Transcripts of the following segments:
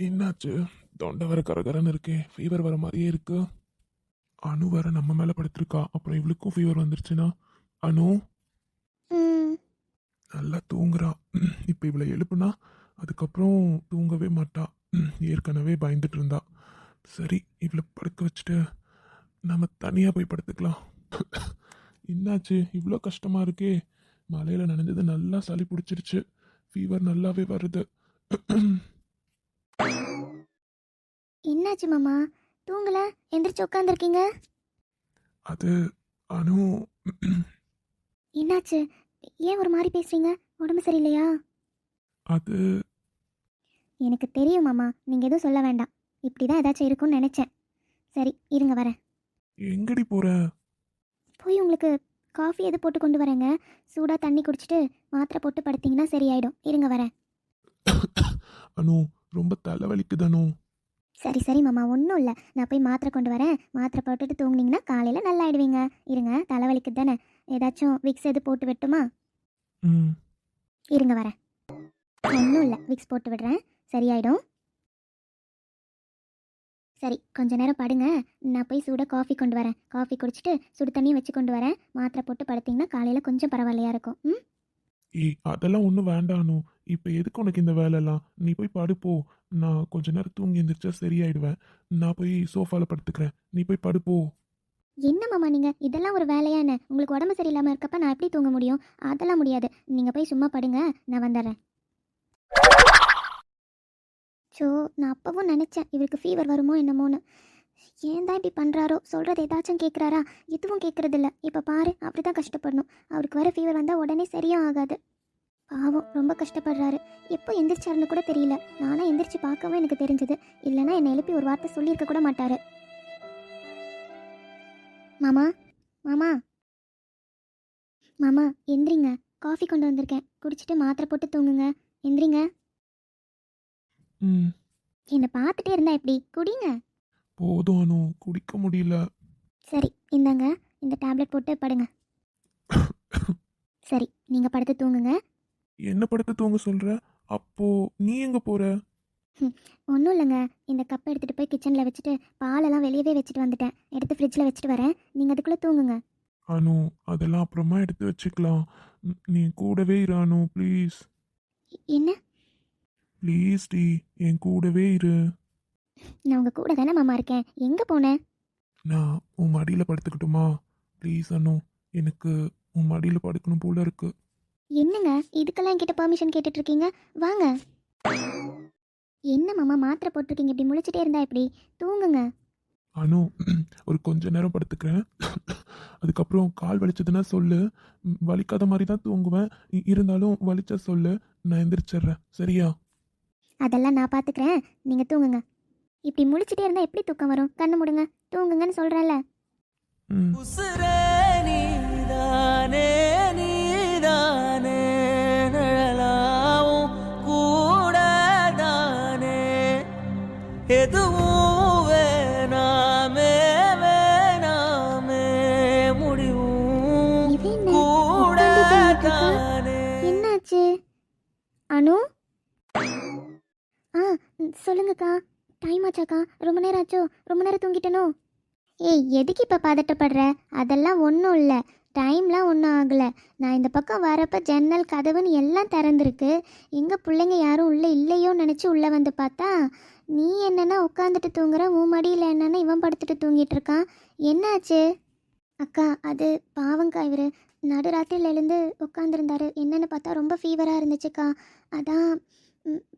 என்னாச்சு? தொண்டை வர கரகரன்னு இருக்கே. ஃபீவர் வர மாதிரியே இருக்கு. அனு வேற நம்ம மேல படுத்திருக்கா. அப்புறம் இவளுக்கும் ஃபீவர் வந்துருச்சுன்னா? ம். நல்லா தூங்குறா. இப்போ இவளை எழுப்புனா அதுக்கப்புறம் தூங்கவே மாட்டா. ஏற்கனவே பயந்துட்டு இருந்தா. சரி இவளை படுக்க வச்சுட்டு நம்ம தனியாக போய் படுத்துக்கலாம். என்னாச்சு? இவ்வளோ கஷ்டமா இருக்கே. மலையில நனைஞ்சது நல்லா சளி பிடிச்சிருச்சு. ஃபீவர் நல்லாவே வருது. என்னாச்சு மாமா? தூங்கல? எந்திரிச்சு உட்காந்துருக்கீங்க அது அனு. என்னாச்சு? ஏன் ஒரு மாதிரி பேசுறீங்க? உடம்பு சரியில்லையா? அது எனக்கு தெரியும் மாமா. நீங்கள் எதுவும் சொல்ல வேண்டாம். இப்படி தான் ஏதாச்சும் இருக்கும்னு நினச்சேன். சரி இருங்க வரேன். எங்கடி போற? போய் உங்களுக்கு காஃபி எது போட்டு கொண்டு வரேங்க. சூடாக தண்ணி குடிச்சிட்டு மாத்திரை போட்டு படுத்தீங்கன்னா சரியாயிடும். இருங்க வரேன். அனு ரொம்ப தலைவலிக்குது அனு சரி சரி மாமா ஒன்றும் இல்லை. நான் போய் மாத்திரை கொண்டு வரேன். மாத்திரை போட்டுட்டு தூங்குனீங்கன்னா காலையில் நல்லா ஆயிடுவீங்க இருங்க தலைவலிக்கு தானே. ஏதாச்சும் விக்ஸ் எது போட்டு விட்டுமா? ம். இருங்க வரேன். ஒன்றும் இல்லை. விக்ஸ் போட்டு விடுறேன். சரியாயிடும். சரி கொஞ்ச நேரம் படுங்க. நான் போய் சூடாக காஃபி கொண்டு வரேன். காஃபி குடிச்சிட்டு சுடு தண்ணி வச்சு கொண்டு வரேன். மாத்திரை போட்டு படுத்தீங்கன்னா காலையில் கொஞ்சம் பரவாயில்லையா இருக்கும். ம்? ஏய் அதெல்லாம் ஒன்றும் வேண்டாம் அனு இப்போ எதுக்கு உனக்கு இந்த வேலைலாம்? நீ போய் படுப்போ நான் கொஞ்ச நேரம் தூங்கி எந்திரிச்சா சரியாயிடுவேன். நான் போய் சோஃபாவில் படுத்துக்கிறேன். நீ போய் படுப்போ என்ன மாமா நீங்கள் இதெல்லாம் ஒரு வேலையான உங்களுக்கு உடம்பு சரியில்லாமல் இருக்கப்ப நான் எப்படி தூங்க முடியும்? அதெல்லாம் முடியாது. நீங்கள் போய் சும்மா படுங்க. நான் வந்துடுறேன். ஸோ நான் அப்பவும் நினச்சேன் இவருக்கு ஃபீவர் வருமோ என்னமோன்னு. ஏன் தான் இப்படி பண்ணுறாரோ சொல்கிறது ஏதாச்சும் கேட்குறாரா எதுவும் கேட்குறதில்ல இப்போ பாரு அப்படி தான் கஷ்டப்படணும். அவருக்கு வர ஃபீவர் வந்தால் உடனே சரியும் ஆகாது. பாவம் ரொம்ப கஷ்டப்படுறாரு. எப்போ எந்திரிச்சாருன்னு கூட தெரியல. நானும் எந்திரிச்சு பார்க்கவும் எனக்கு தெரிஞ்சது. இல்லைன்னா என்னை எழுப்பி ஒரு வார்த்தை சொல்லியிருக்க கூட மாட்டாரு. மாமா மாமா. மாமா எந்திரிங்க. காஃபி கொண்டு வந்திருக்கேன். குடிச்சிட்டு மாத்திரை போட்டு தூங்குங்க. எந்திரிங்க. ம். என்னை பார்த்துட்டே இருந்தா எப்படி? குடிங்க. போதும் அனு. குடிக்க முடியல. சரி இந்தாங்க. இந்த டேப்லெட் போட்டு படுங்க. சரி நீங்கள் படுத்து தூங்குங்க. என்ன படுத்து தூங்க சொல்ற? அப்போ நீ எங்க போற? ஒன்றும் இல்லைங்க. இந்த கப்பை எடுத்துகிட்டு போய் கிச்சனில் வச்சுட்டு பாலெல்லாம் வெளியவே வச்சுட்டு வந்துட்டேன். எடுத்து ஃப்ரிட்ஜில் வச்சுட்டு வரேன். நீங்கள் அதுக்குள்ளே தூங்குங்க. அனு அதெல்லாம் அப்புறமா எடுத்து வச்சுக்கலாம். நீ கூடவே இரு அனு ப்ளீஸ் என்ன? ப்ளீஸ் டி என் கூடவே இரு. நான் உங்கள் கூட தானே மாமா இருக்கேன். எங்கே போனேன் நான் உன் மடியில் படுத்துக்கட்டுமா? ப்ளீஸ் அனு எனக்கு உன் மடியில் படுக்கணும் போல இருக்கு. என்னங்க? இதுக்கெல்லாம் என்கிட்ட பெர்மிஷன் கேட்டுட்டு இருக்கீங்க வாங்க. என்ன மாமா மாத்திரை போட்டிருக்கீங்க? இப்படி முழிச்சிட்டே இருந்தா எப்படி? தூங்குங்க. அனு ஒரு கொஞ்ச நேரம் படுத்துக்கிறேன். அதுக்கப்புறம் கால் வலிச்சதுன்னா சொல்லு. வலிக்காத மாதிரி தான் தூங்குவேன். இருந்தாலும் வலிச்சா சொல்லு. நான் எந்திரிச்சிடுறேன். சரியா? அதெல்லாம் நான் பார்த்துக்கிறேன் நீங்கள் தூங்குங்க. இப்படி முழிச்சிட்டே இருந்தால் எப்படி தூக்கம் வரும்? கண்ணு மூடுங்க. தூங்குங்கன்னு சொல்கிறேன்ல ஏய் எதுக்கு இப்போ பதட்டப்படுற? அதெல்லாம் ஒன்றும் இல்லை. டைம்லாம் ஒன்றும் ஆகலை. நான் இந்த பக்கம் வரப்போ ஜன்னல் கதவுன்னு எல்லாம் திறந்துருக்கு. எங்கள் பிள்ளைங்க யாரும் உள்ளே இல்லையோன்னு நினச்சி உள்ளே வந்து பார்த்தா நீ என்னென்னா உட்காந்துட்டு தூங்குற? உன் மடியில் என்னென்னா இவன் படுத்துட்டு தூங்கிட்டு இருக்கான்? என்னாச்சு? அக்கா அது பாவங்க்கா இவர். நடுராத்திரில எழுந்து உட்காந்துருந்தாரு என்னென்னு பார்த்தா ரொம்ப ஃபீவராக இருந்துச்சுக்கா. அதான்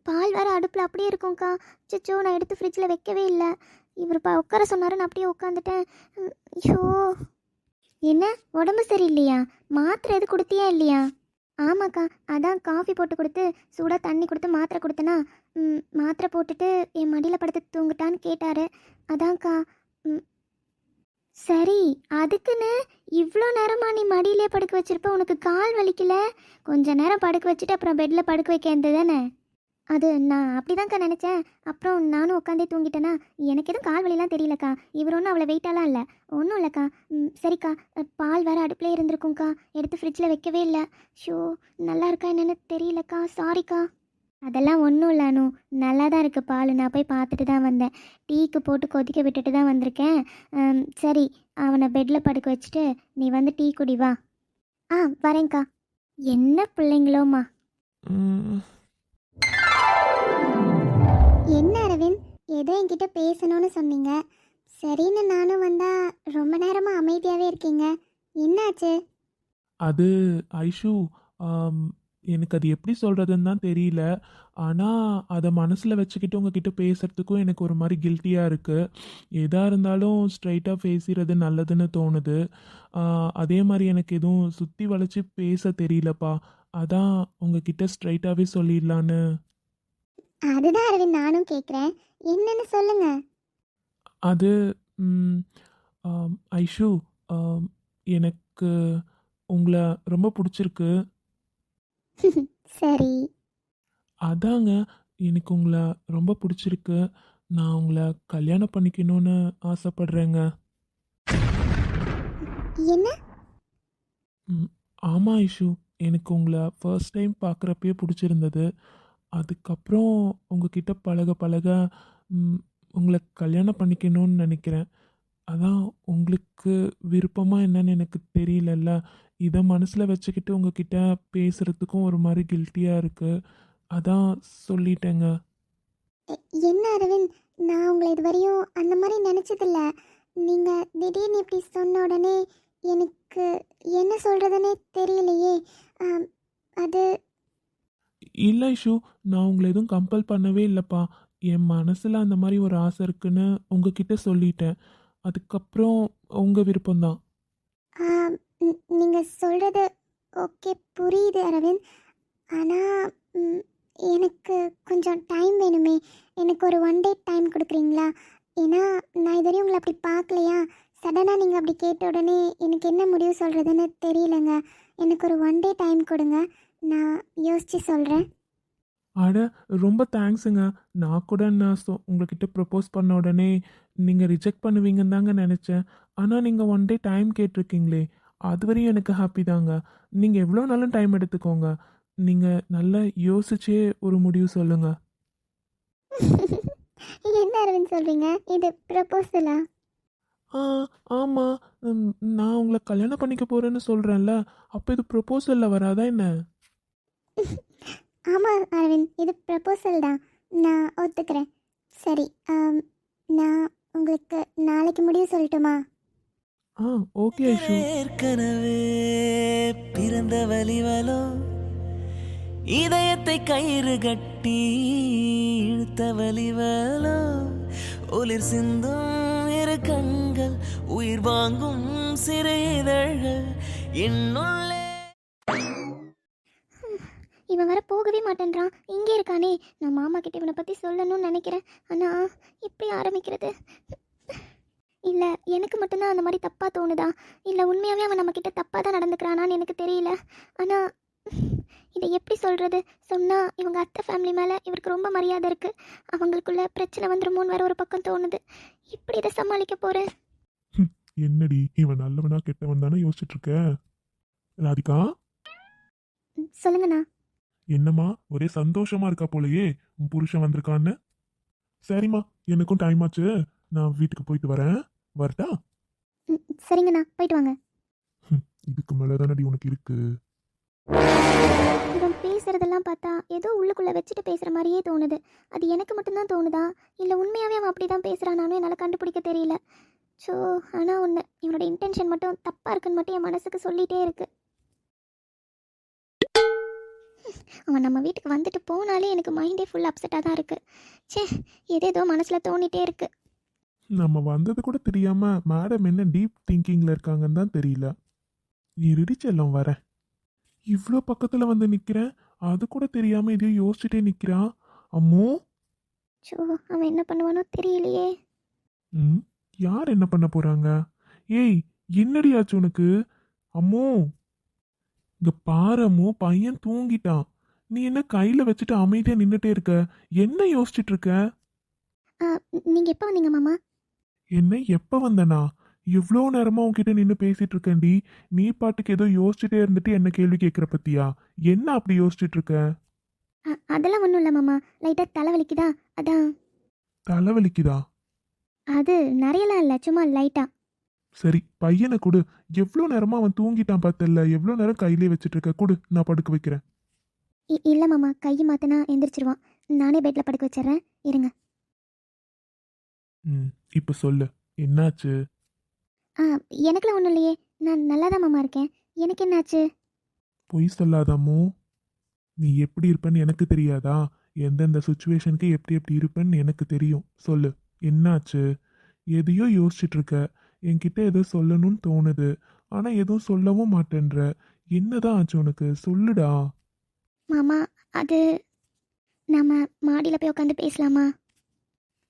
பால் வேறு அடுப்பில் அப்படியே இருக்கும்க்கா. சிச்சோ நான் எடுத்து ஃப்ரிட்ஜில் வைக்கவே இல்லை. இவர் உட்கார சொன்னாரு நான் அப்படியே உட்காந்துட்டேன் ஐயோ. என்ன? உடம்பு சரியில்லையா? மாத்திரை எது கொடுத்தியா இல்லையா? ஆமாக்கா அதான் காஃபி போட்டு கொடுத்து சூடாக தண்ணி கொடுத்து மாத்திரை கொடுத்தனா ம், மாத்திரை போட்டுட்டு என் மடியில் படுத்து தூங்கிட்டான்னு கேட்டார். அதான்க்கா ம், சரி அதுக்குன்னு இவ்வளோ நேரமா நீ மடியிலே படுக்க வச்சிருப்ப உனக்கு கால் வலிக்கல? கொஞ்ச நேரம் படுக்க வச்சுட்டு அப்புறம் பெட்டில் படுக்க வைக்க இருந்தது தானே? அது நான் அப்படிதான்க்கா நினச்சேன். அப்புறம் நானும் உட்காந்தே தூங்கிட்டேனா? எனக்கு எதுவும் கால் வலிலாம் தெரியலக்கா. இவர் ஒன்றும் அவ்வளோ வெயிட்டாலாம் இல்லை. ஒன்றும் இல்லைக்கா. ம், சரிக்கா. பால் வேறு அடுப்பில் இருந்திருக்கும்க்கா. எடுத்து ஃப்ரிட்ஜில் வைக்கவே இல்லை. ஷோ நல்லா இருக்கா என்னென்னு தெரியலக்கா. சாரிக்கா அதெல்லாம் ஒன்றும் இல்லை அனு. நல்லா தான் இருக்குது பால். நான் போய் பார்த்துட்டு தான் வந்தேன். டீக்கு போட்டு கொதிக்க விட்டுட்டு தான் வந்திருக்கேன். சரி. அவனை பெட்டில் படுக்க வச்சுட்டு நீ வந்து டீ குடி வா. ஆ வரேங்க்கா என்ன பிள்ளைங்களோம்மா? ஏதோ என்கிட்ட பேசணும்னு சொன்னீங்க. சரின்னு நானும் வந்தா ரொம்ப நேரமாக அமைதியாகவே இருக்கீங்க. என்னாச்சு? அது ஐஷு ஆம், எனக்கு அது எப்படி சொல்கிறதுன்னு தான் தெரியல. ஆனால் அதை மனசில் வச்சுக்கிட்டு உங்ககிட்ட பேசுகிறதுக்கும் எனக்கு ஒரு மாதிரி கில்ட்டியாக இருக்குது எதாக இருந்தாலும் ஸ்ட்ரைட்டாக பேசுகிறது நல்லதுன்னு தோணுது. அதே மாதிரி எனக்கு எதுவும் சுற்றி வளைச்சி பேச தெரியலப்பா. அதான் உங்ககிட்ட ஸ்ட்ரைட்டாகவே சொல்லிடலான்னு. அதுதான் அரவிந்த் நானும் கேட்குறேன் என்னன்னு சொல்லுங்க. அது ஐஷு எனக்கு உங்களை ரொம்ப பிடிச்சிருக்கு. சரி. அதாங்க எனக்கு உங்களை ரொம்ப பிடிச்சிருக்கு. நான் உங்களை கல்யாணம் பண்ணிக்கணும்னு ஆசைப்படுறேங்க. என்ன? ஆமாம் ஐஷு. எனக்கு உங்களை ஃபர்ஸ்ட் டைம் பார்க்குறப்பயே பிடிச்சிருந்தது. அதுக்கப்புறம் உங்ககிட்ட பழக பழக ம், உங்களை கல்யாணம் பண்ணிக்கணும்னு நினைக்கிறேன். அதான் உங்களுக்கு விருப்பமாக என்னன்னு எனக்கு தெரியலல்ல. இதை மனசில் வச்சுக்கிட்டு உங்ககிட்ட பேசுகிறதுக்கும் ஒரு மாதிரி கில்ட்டியாக இருக்குது அதான் சொல்லிட்டேங்க. எ- என்ன அரவிந்த்? நான் உங்களை இதுவரையும் அந்த மாதிரி நினச்சதில்ல. நீங்கள் திடீர்னு இப்படி சொன்ன உடனே எனக்கு என்ன சொல்கிறதுனே தெரியலையே. ஆம், அது இல்லை ஐஷு நான் உங்களை எதுவும் கம்பல் பண்ணவே இல்லைப்பா. என் மனசில் அந்த மாதிரி ஒரு ஆசை இருக்குன்னு உங்ககிட்ட சொல்லிட்டேன். அதுக்கப்புறம் உங்கள் விருப்பம்தான். நீங்கள் சொல்கிறது ஓகே புரியுது அரவிந்த். ஆனால் எனக்கு கொஞ்சம் டைம் வேணுமே. எனக்கு ஒரு ஒன் டே டைம் கொடுக்குறீங்களா? ஏன்னா நான் இதுவரையும் உங்களை அப்படி பார்க்கலையா? சடனாக நீங்கள் அப்படி கேட்ட உடனே எனக்கு என்ன முடிவு சொல்கிறதுன்னு தெரியலங்க. எனக்கு ஒரு ஒன் டே டைம் கொடுங்க. நான் யோசித்து சொல்கிறேன் அட ரொம்ப தேங்க்ஸுங்க நான் கூட நான் சொ உங்ககிட்ட ப்ரப்போஸ் பண்ண உடனே நீங்கள் ரிஜெக்ட் பண்ணுவீங்கன்னு தாங்க நினச்சேன். ஆனால் நீங்கள் ஒன் டே டைம் கேட்டிருக்கீங்களே. அது வரையும் எனக்கு ஹாப்பி தாங்க. நீங்கள் எவ்வளோ நாளும் டைம் எடுத்துக்கோங்க. நீங்கள் நல்லா யோசிச்சே ஒரு முடிவு சொல்லுங்கள் என்ன அரவிந்த் சொல்கிறீங்க இது ப்ரப்போசலா ஆ ஆமாம் நான் உங்களை கல்யாணம் பண்ணிக்க போகிறேன்னு சொல்கிறேன்ல அப்போ இது ப்ரொப்போசலில் வராதா என்ன? ஆமாம் அரவிந்த் இது ப்ரப்போசல் தான். நான் ஒத்துக்கிறேன். சரி ஆம், நான் உங்களுக்கு நாளைக்கு முடிவு சொல்லட்டுமா? ஆ ஓகே ஐஷு. ஏற்கனவே பிறந்த வலிவலோ இதயத்தை கயிறு கட்டி இழுத்த வலிவலோ ஒளிர் சிந்தும் இரு கண்கள் உயிர் வாங்கும் சிறு இதழ்கள் என்னுள்ளே. இவன் வர போகவே மாட்டேன்றான். இங்கே இருக்கானே. நான் மாமா கிட்ட இவனை பற்றி சொல்லணும்னு நினைக்கிறேன். ஆனால் இப்படி ஆரம்பிக்கிறது இல்லை எனக்கு மட்டும்தான் அந்த மாதிரி தப்பாக தோணுதா? இல்லை உண்மையாகவே அவன் நம்மக்கிட்ட தப்பாக தான் நடந்துக்கிறானான்னு எனக்கு தெரியல. ஆனால் இதை எப்படி சொல்கிறது சொன்னால் இவங்க அத்தை ஃபேமிலி மேலே இவருக்கு ரொம்ப மரியாதை இருக்குது அவங்களுக்குள்ள பிரச்சனை வந்துருமோன்னு வேற ஒரு பக்கம் தோணுது. இப்படி இதை சமாளிக்க போகிறேன் என்னடி இவன் நல்லவனா கெட்டவன் தானே யோசிச்சுட்டு இருக்க ராதிகா சொல்லுங்கண்ணா. என்னம்மா ஒரே சந்தோஷமா இருக்கா போலயே உன் புருஷன் வந்திருக்கான்னு? சரிம்மா எனக்கும் டைம் ஆச்சு. நான் வீட்டுக்கு போயிட்டு வரேன். வரட்டா? சரிங்கண்ணா போயிட்டு வாங்க. இதுக்கு மேலே தானடி உனக்கு இருக்கு? இவன் பேசுறதெல்லாம் பார்த்தா ஏதோ உள்ளுக்குள்ள வச்சுட்டு பேசுற மாதிரியே தோணுது. அது எனக்கு மட்டும்தான் தோணுதா? இல்லை உண்மையாவே அவன் அப்படி தான் பேசுறானானு என்னால் கண்டுபிடிக்க தெரியல. ஸோ ஆனால் ஒன்று இவனோட இன்டென்ஷன் மட்டும் தப்பாக இருக்குன்னு மட்டும் என் மனசுக்கு சொல்லிட்டே இருக்கு. அவன் நம்ம வீட்டுக்கு வந்துட்டு போனாலே எனக்கு மைண்டே ஃபுல் அப்செட்டாக தான் இருக்கு. ச்சே ஏதேதோ மனசில் தோணிட்டே இருக்கு. நம்ம வந்தது கூட தெரியாம மேடம் என்ன டீப் திங்கிங்ல இருக்காங்கன்னு தான் தெரியல. இருடி செல்லம் வரேன். இவ்வளோ பக்கத்துல வந்து நிக்கிறேன். அது கூட தெரியாம இதையும் யோசிச்சுட்டே நிக்கிறான். அம்மோ? ஸோ அவன் என்ன பண்ணுவானோ தெரியலையே. ம் யார் என்ன பண்ண போறாங்க? ஏய் என்னடி ஆச்சு உனக்கு? அம்மோ? இங்க பாரு அம்மோ பையன் தூங்கிட்டான். நீ என்ன கையில வச்சுட்டு அமைதியா நின்னுட்டே இருக்க? என்ன யோசிச்சுட்டு இருக்க? நீங்கள் எப்போ வந்தீங்க மாமா? என்ன எப்ப வந்தனா? எவ்வளோ நேரமா உன்கிட்ட நின்று பேசிட்டு இருக்கேன்டி நீ பாட்டுக்கு ஏதோ யோசிச்சுட்டே இருந்துட்டு என்ன கேள்வி கேட்குற பத்தியா? என்ன அப்படி யோசிச்சுட்டு இருக்க அதெல்லாம் ஒன்றும் இல்லை மாமா. லைட்டாக தலைவலிக்குதா? அதான். தலைவலிக்குதா? அது நிறையலாம் இல்லை. சும்மா லைட்டாக சரி பையனை கொடு. எவ்வளோ நேரமா அவன் தூங்கிட்டான் பார்த்தல்ல எவ்வளோ நேரம் கையிலே வச்சுட்டு இருக்க கொடு நான் படுக்க வைக்கிறேன். இல்லை மாமா. கை மாற்றினா எந்திரிச்சிருவான். நானே பெட்டில் படுக்க வச்சிடுறேன் இருங்க. ம் இப்போ சொல்லு. என்னாச்சு? ஆ எனக்குலாம் ஒன்றும் இல்லையே. நான் நல்லா தான் மாமா இருக்கேன். எனக்கு என்னாச்சு? பொய் சொல்லாதாமோ நீ எப்படி இருப்பேன்னு எனக்கு தெரியாதா? எந்தெந்த சுச்சுவேஷனுக்கு எப்படி எப்படி இருப்பேன்னு எனக்கு தெரியும். சொல்லு. என்னாச்சு? எதையோ யோசிச்சுட்டு இருக்க என்கிட்ட ஏதோ சொல்லணும்னு தோணுது. ஆனால் எதுவும் சொல்லவும் மாட்டேன்ற. என்னதான் ஆச்சு உனக்கு? சொல்லுடா. மாமா அது நம்ம மாடியில் போய் உட்காந்து பேசலாமா?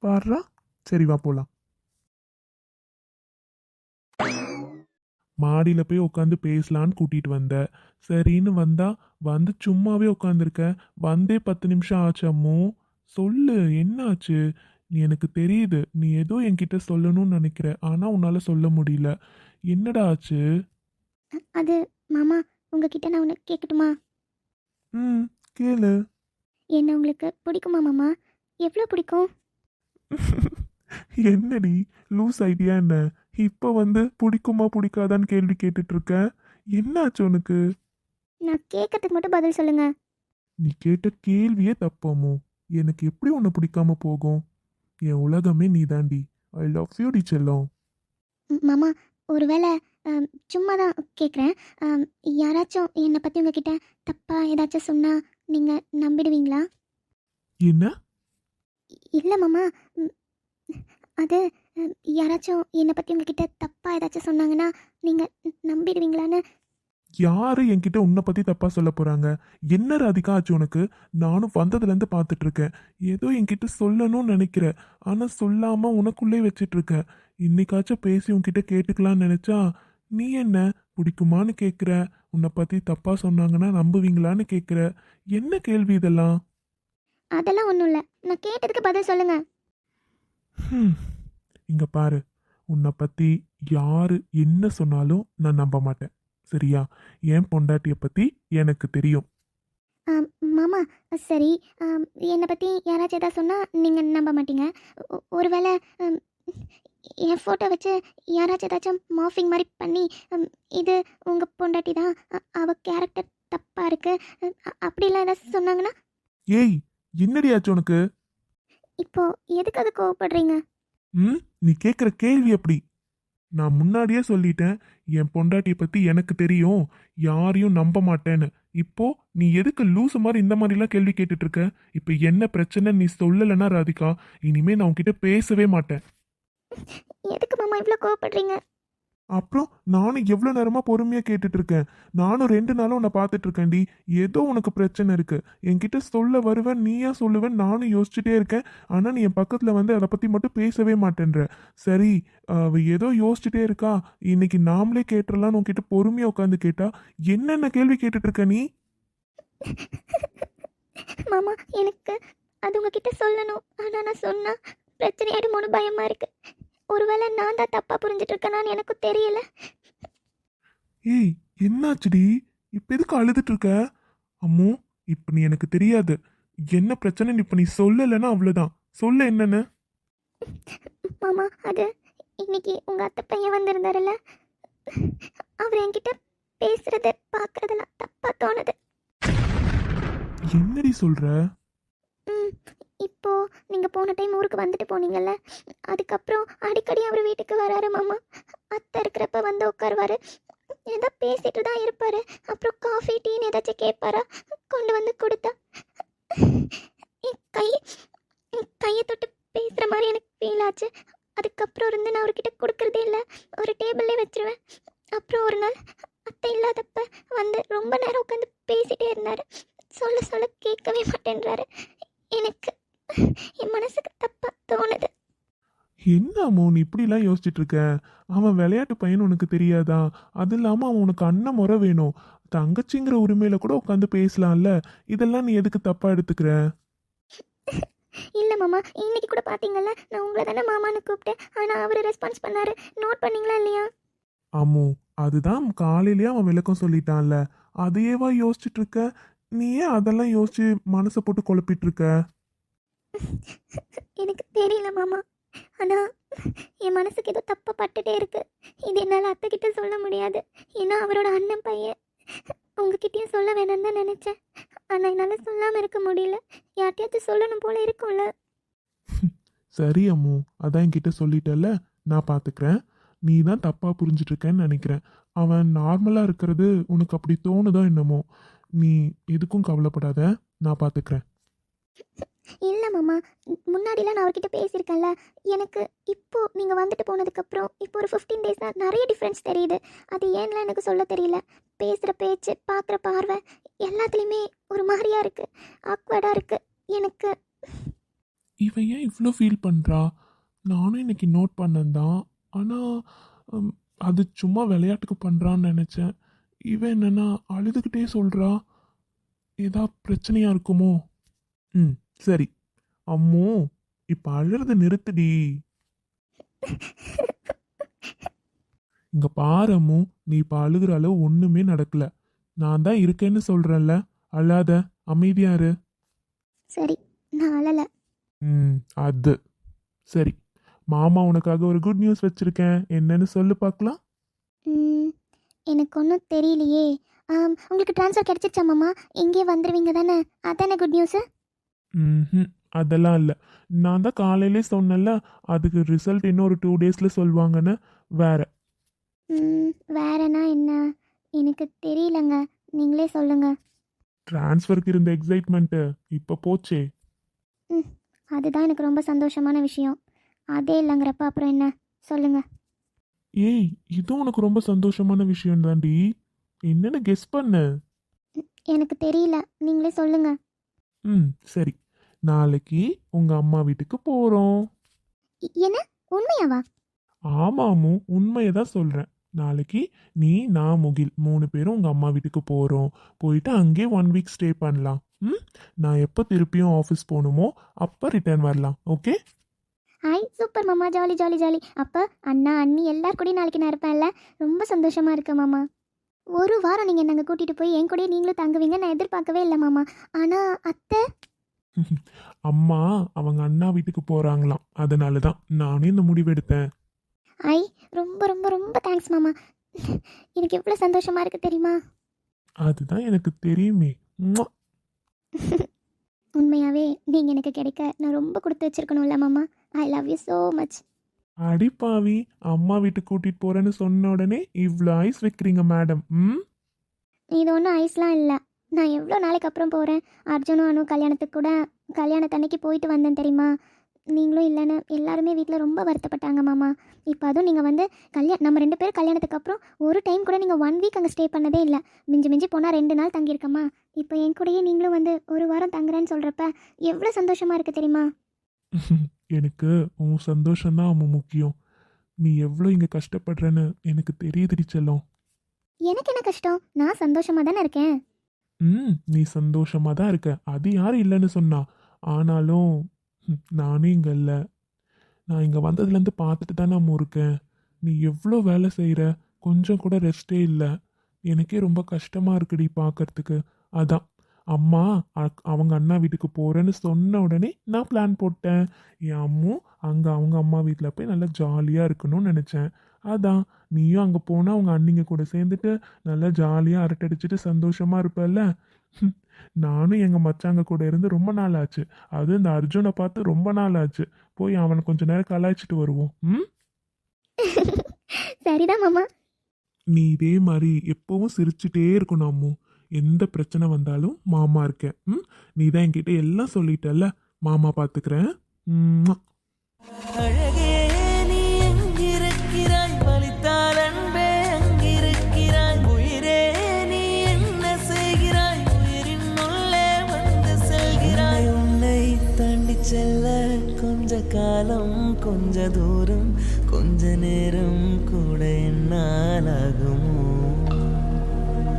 பாடுறா சரி வா போலாம். மாடியில் போய் உட்காந்து பேசலான்னு கூட்டிட்டு வந்த. சரின்னு வந்தா வந்து சும்மாவே உட்காந்துருக்க வந்தே பத்து நிமிஷம் ஆச்சு அம்மு. சொல்லு என்னாச்சு? நீ எனக்கு தெரியுது. நீ ஏதோ என்கிட்ட சொல்லணும்னு நினைக்கிற. ஆனா உன்னால சொல்ல முடியல. என்னடா ஆச்சு? அது மாமா உங்ககிட்ட நான் ஒன்று கேட்கட்டுமா ம் கேளு. என்ன உங்களுக்கு பிடிக்குமா மாமா? எவ்வளோ பிடிக்கும்? என்னடி? லூஸ் ஐடியா என்ன? இப்போ வந்து பிடிக்குமா பிடிக்காதான்னு கேள்வி கேட்டுட்டு இருக்க என்னாச்சு உனக்கு? நான் கேட்கறதுக்கு மட்டும் பதில் சொல்லுங்க. நீ கேட்ட கேள்வியே தப்பாமோ? எனக்கு எப்படி உன்னை பிடிக்காம போகும்? என் உலகமே நீதாண்டி. ஐ லவ் யூ டி செல்லம். மாமா ஒருவேளை சும்மா தான் கேட்குறேன். யாராச்சும் என்னை பற்றி உங்ககிட்ட தப்பாக ஏதாச்சும் சொன்னால் நீங்கள் நம்பிடுவீங்களா? என்ன? இல்லை மாமா. அது யாராச்சும் என்னை பற்றி உங்ககிட்ட தப்பாக ஏதாச்சும் சொன்னாங்கன்னா நீங்கள் நம்பிடுவீங்களான்னு? யாரு என்கிட்ட உன்னை பத்தி தப்பா சொல்ல போறாங்க? என்ன ராதிகா ஆச்சு உனக்கு? நானும் வந்ததுல இருந்து பார்த்துட்டு இருக்கேன் ஏதோ என்கிட்ட சொல்லணும்னு நினைக்கிற. ஆனா சொல்லாம உனக்குள்ளே வச்சிட்டு இருக்க இன்னைக்காச்சும் பேசி உன்கிட்ட கேட்டுக்கலாம்னு நினைச்சா நீ என்ன? பிடிக்குமான்னு கேட்குற உன்னை பத்தி தப்பா சொன்னாங்கன்னா நம்புவீங்களான்னு கேட்குற என்ன கேள்வி இதெல்லாம்? அதெல்லாம் ஒன்றும் இல்லை. நான் கேட்டதுக்கு பதில் சொல்லுங்கள் ஹம். இங்க பாரு உன்னை பத்தி யாரு என்ன சொன்னாலும் நான் நம்ப மாட்டேன். சரியா? என் பொண்டாட்டிய பத்தி எனக்கு தெரியும். மாமா சரி. என்னை பற்றி யாராச்சும் எதாவது சொன்னால் நீங்கள் நம்ப மாட்டீங்க. ஒருவேளை என் ஃபோட்டோ வச்சு யாராச்சும் ஏதாச்சும் மாஃபிங் மாதிரி பண்ணி இது உங்கள் பொண்டாட்டி தான். அ- அவ கேரக்டர் தப்பாக இருக்குது அப்படிலாம் ஏதாச்சும் சொன்னாங்கன்னா? ஏய் என்னடி ஆச்சு உனக்கு? இப்போ எதுக்காக கோவப்படுறீங்க? ம்? நீ கேட்குற கேள்வி எப்படி? நான் முன்னாடியே சொல்லிட்டேன் என் பொண்டாட்டியை பற்றி எனக்கு தெரியும் யாரையும் நம்ப மாட்டேன்னு. இப்போ நீ எதுக்கு லூசு மாதிரி இந்த மாதிரிலாம் கேள்வி கேட்டுட்டு இருக்க இப்போ என்ன பிரச்சனை நீ சொல்லலைன்னா ராதிகா இனிமே நான் உன்கிட்ட பேசவே மாட்டேன். எதுக்கு மாமா இவ்வளோ கோவப்படுறீங்க? அப்புறம் நானும் எவ்வளோ நேரமாக பொறுமையாக கேட்டுட்டு இருக்கேன் நானும் ரெண்டு நாளும் உன்னை பார்த்துட்டு இருக்கேன்டி ஏதோ உனக்கு பிரச்சனை இருக்கு. என்கிட்ட சொல்ல வருவேன் நீயா சொல்லுவேன் நானும் யோசிச்சுட்டே இருக்கேன். ஆனால் நீ என் பக்கத்தில் வந்து அதை பற்றி மட்டும் பேசவே மாட்டேன்ற. சரி அவ ஏதோ யோசிச்சுட்டே இருக்கா. இன்னைக்கு நாமளே கேட்டுடலாம்னு உன்கிட்ட பொறுமையாக உட்காந்து கேட்டா என்னென்ன கேள்வி கேட்டுட்டு இருக்க நீ? மாமா எனக்கு அது உங்ககிட்ட சொல்லணும். ஆனால் நான் சொன்னால் பிரச்சனை ஆயிடுமோன்னு பயமாக இருக்குது ஒருவேளை நான் தான் தப்பாக புரிஞ்சிட்டு இருக்கேனான்னு எனக்கும் தெரியல. ஏய் என்னாச்சுடி? இப்போ எதுக்கு அழுதுட்டு இருக்க அம்மோ இப்போ நீ எனக்கு தெரியாது. என்ன பிரச்சனைன்னு இப்போ நீ சொல்லலைன்னா அவ்வளோதான் சொல்ல என்னன்னு? மாமா அது இன்னைக்கு உங்கள் அத்தை பையன் வந்திருந்தாருல்ல? அவர் என்கிட்ட பேசுறத பார்க்கறதெல்லாம் தப்பாக தோணுது. என்னடி சொல்ற? ம் இப்போ நீங்கள் போன டைம் ஊருக்கு வந்துட்டு போனீங்கல்ல? அதுக்கப்புறம் அடிக்கடி அவர் வீட்டுக்கு வராரு மாமா. அத்தை இருக்கிறப்ப வந்து உட்காருவாரு. ஏதோ பேசிட்டு தான் இருப்பாரு. அப்புறம் காஃபி டீன்னு ஏதாச்சும் கேட்பாரா? கொண்டு வந்து கொடுத்தா. என் கை என் கையை தொட்டு பேசுகிற மாதிரி எனக்கு ஃபீல் ஆச்சு. அதுக்கப்புறம் இருந்து நான் அவர்கிட்ட கொடுக்கறதே இல்லை. ஒரு டேபிள்லே வச்சிருவேன். அப்புறம் ஒரு நாள் அத்தை இல்லாதப்ப வந்து ரொம்ப நேரம் உட்காந்து பேசிட்டே இருந்தார். சொல்ல சொல்ல கேட்கவே மாட்டேன்றாரு. எனக்கு என் மனசுக்கு தப்பா தோணுது. என்ன அம்மோ நீ இப்படிலாம் யோசிச்சுட்டு இருக்க அவன் விளையாட்டு பையன் உனக்கு தெரியாதா? அது இல்லாமல் அவன் உனக்கு அண்ணன் முறை வேணும். தங்கச்சிங்கிற உரிமையில கூட உட்காந்து பேசலாம்ல? இதெல்லாம் நீ எதுக்கு தப்பா எடுத்துக்கிற? இல்லை மாமா இன்னைக்கு கூட பார்த்தீங்கல்ல நான் உங்களை தானே மாமான்னு கூப்பிட்டேன். ஆனால் அவர் ரெஸ்பான்ஸ் பண்ணாரு. நோட் பண்ணீங்களா இல்லையா? அம்மோ அதுதான் காலையிலேயே அவன் விளக்கம் சொல்லிட்டான்ல. அதையேவா யோசிச்சுட்டு இருக்க நீ ஏன் அதெல்லாம் யோசிச்சு மனசை போட்டு குழப்பிட்டு இருக்க எனக்கு தெரியல மாமா. ஆனால் என் மனசுக்கு ஏதோ தப்பாக பட்டுட்டே இருக்கு. இது என்னால் அத்தைக்கிட்ட சொல்ல முடியாது. ஏன்னா அவரோட அண்ணன் பையன். உங்ககிட்டயும் சொல்ல வேணாம்னு தான் நினச்சேன். ஆனால் என்னால் சொல்லாமல் இருக்க முடியல. யார்கிட்டயாச்சும் சொல்லணும் போல இருக்கும்ல. சரி அம்மு. அதான் என்கிட்ட சொல்லிட்டல்ல. நான் பார்த்துக்கிறேன் நீ தான் தப்பாக புரிஞ்சிட்டு இருக்கேன்னு நினைக்கிறேன். அவன் நார்மலாக இருக்கிறது உனக்கு அப்படி தோணுதோ என்னமோ. நீ எதுக்கும் கவலைப்படாத. நான் பார்த்துக்கிறேன் இல்லை மாமா முன்னாடிலாம் நான் அவர்கிட்ட பேசியிருக்கேன்ல. எனக்கு இப்போ நீங்கள் வந்துட்டு போனதுக்கப்புறம் இப்போ ஒரு ஃபிஃப்டீன் டேஸ் தான் நிறைய டிஃப்ரென்ஸ் தெரியுது. அது ஏன்லாம் எனக்கு சொல்ல தெரியல. பேசுகிற பேச்சு பார்க்குற பார்வை எல்லாத்துலேயுமே ஒரு மாதிரியாக இருக்குது ஆக்வர்டாக இருக்குது எனக்கு இவன் ஏன் இவ்வளோ ஃபீல் பண்ணுறா நானும் இன்னைக்கு நோட் பண்ணந்தான் ஆனால் அது சும்மா விளையாட்டுக்கு பண்ணுறான்னு நினச்சேன். இவன் என்னென்னா அழுதுகிட்டே சொல்கிறா ஏதா பிரச்சனையாக இருக்குமோ? ம். சரி. அம்மு இப்போ அழுறத நிறுத்துடி. இங்கே பாரு அம்மு நீ இப்போ அழுகிற அளவு ஒன்றுமே நடக்கல. நான் தான் இருக்கேன்னு சொல்கிறேன்ல அழாத. அமைதியா இரு. சரி நான் அழலை. ம் அது. சரி மாமா உனக்காக ஒரு குட் நியூஸ் வச்சிருக்கேன். என்னன்னு சொல்லு பார்க்கலாம் ம், எனக்கு ஒன்றும் தெரியலையே. உங்களுக்கு ட்ரான்ஸ்ஃபர் கிடச்சிச்சா மாமா? இங்கே வந்துடுவீங்க தானே? அதானே குட் நியூஸு ம் அதெல்லாம் இல்லை. நான் தான் காலையிலே சொன்னேன்ல அதுக்கு ரிசல்ட் இன்னும் ஒரு டூ டேஸில் சொல்லுவாங்கன்னு. வேற. ம், வேறனா என்ன? எனக்கு தெரியலங்க. நீங்களே சொல்லுங்க. ட்ரான்ஸ்ஃபருக்கு இருந்த எக்ஸைட்மெண்ட்டு இப்போ போச்சே. அதுதான் எனக்கு ரொம்ப சந்தோஷமான விஷயம். அதே இல்லைங்கிறப்ப அப்புறம் என்ன? சொல்லுங்க. ஏய் இது உனக்கு ரொம்ப சந்தோஷமான விஷயம் தாண்டி என்னன்னு கெஸ் பண்ணு. எனக்கு தெரியல. நீங்களே சொல்லுங்க. ம் சரி. நாளைக்கு உங்கள் அம்மா வீட்டுக்கு போகிறோம் இ- என்ன? உண்மையாவா? ஆமாமு உண்மையை தான் சொல்கிறேன் நாளைக்கு நீ நான் முகில் மூணு பேரும் உங்கள் அம்மா வீட்டுக்கு போகிறோம் போயிட்டு அங்கேயே ஒன் வீக் ஸ்டே பண்ணலாம். ம்? நான் எப்போ திருப்பியும் ஆஃபீஸ் போகணுமோ அப்போ ரிட்டர்ன் வரலாம். ஓகே ஹாய் சூப்பர் மாமா. Jolly jolly jolly. அப்போ அண்ணா அண்ணி எல்லார் கூடயும் நாளைக்கு நான் இருப்பேன்ல. ரொம்ப சந்தோஷமா இருக்கு மாமா. ஒரு வாரம் நீங்கள் நாங்கள் கூட்டிகிட்டு போய் என் கூடயே நீங்களும் தங்குவீங்க நான் எதிர்பார்க்கவே இல்லை மாமா. ஆனால் அத்தை? அம்மா அவங்க அண்ணா வீட்டுக்கு போகிறாங்களாம் அதனால தான் நானே இந்த முடிவு எடுத்தேன். ஐ ரொம்ப ரொம்ப ரொம்ப தேங்க்ஸ் மாமா. எனக்கு எவ்வளோ சந்தோஷமா இருக்கு தெரியுமா? அதுதான் எனக்கு தெரியுமே. ம்ம். உண்மையாகவே நீங்கள் எனக்கு கிடைக்க நான் ரொம்ப கொடுத்து வச்சிருக்கணும்ல மாமா. I love you so much அடிப்பாவி அம்மா வீட்டுக்கு கூட்டிகிட்டு போகிறேன்னு சொன்ன உடனே இவ்வளோ ஐஸ் வைக்கிறீங்க மேடம் ம்? இது ஒன்றும் ஐஸ்லாம் இல்லை. நான் எவ்வளோ நாளைக்கு அப்புறம் போகிறேன் அர்ஜுனும் அனு கல்யாணத்துக்கு கூட கல்யாணத்தன்னைக்கு போயிட்டு வந்தேன் தெரியுமா? நீங்களும் இல்லைன்னு எல்லாருமே வீட்டில் ரொம்ப வருத்தப்பட்டாங்க மாமா. இப்போ அதுவும் நீங்கள் வந்து கல்யாணம் நம்ம ரெண்டு பேரும் கல்யாணத்துக்கு அப்புறம் ஒரு டைம் கூட நீங்கள் ஒன் வீக் அங்கே ஸ்டே பண்ணதே இல்லை. மிஞ்சி மிஞ்சி போனால் ரெண்டு நாள் தங்கியிருக்கம்மா இப்போ என் கூடயே நீங்களும் வந்து ஒரு வாரம் தங்குறேன்னு சொல்கிறப்ப எவ்வளோ சந்தோஷமாக இருக்குது தெரியுமா? எனக்கு உன் சந்தோஷம்தான் அவன் முக்கியம். நீ எவ்வளோ இங்கே கஷ்டப்படுறேன்னு எனக்கு தெரியுதுடி செல்லம். எனக்கு என்ன கஷ்டம்? நான் சந்தோஷமாக தானே இருக்கேன்? ம் நீ சந்தோஷமாக தான் இருக்க. அது யாரும் இல்லைன்னு சொன்னா. ஆனாலும் நானும் நானே இங்கே இல்லை. நான் இங்கே வந்ததுலேருந்து பார்த்துட்டு தான் நான் இருக்கேன் நீ எவ்வளோ வேலை செய்கிற கொஞ்சம் கூட ரெஸ்ட்டே இல்லை. எனக்கே ரொம்ப கஷ்டமாக இருக்குடி பார்க்கறதுக்கு. அதான். அம்மா அக்- அவங்க அண்ணா வீட்டுக்கு போகிறேன்னு சொன்ன உடனே நான் பிளான் போட்டேன். என் அம்மும் அங்கே அவங்க அம்மா வீட்டில் போய் நல்லா ஜாலியாக இருக்கணும்னு நினச்சேன். அதான். நீயும் அங்கே போனால் அவங்க அண்ணிங்க கூட சேர்ந்துட்டு நல்லா ஜாலியாக அரட்டடிச்சிட்டு சந்தோஷமா இருப்பல்ல? நானும் எங்கள் மச்சாங்க கூட இருந்து ரொம்ப நாள் ஆச்சு அது இந்த அர்ஜுனை பார்த்து ரொம்ப நாள் ஆச்சு போய் அவனை கொஞ்ச நேரம் கலாய்ச்சிட்டு வருவோம். ம்? சரிதான் மாமா. நீ இதே மாதிரி எப்பவும் சிரிச்சுட்டே இருக்கணும் அம்மு. எந்த பிரச்சனை வந்தாலும் மாமா இருக்கேன் ம்? நீ தான் என்கிட்ட எல்லாம் சொல்லிட்டல்ல. மாமா பார்த்துக்கிறேன். அழகே தூரம் கொஞ்ச நேரம் கூட என்னால்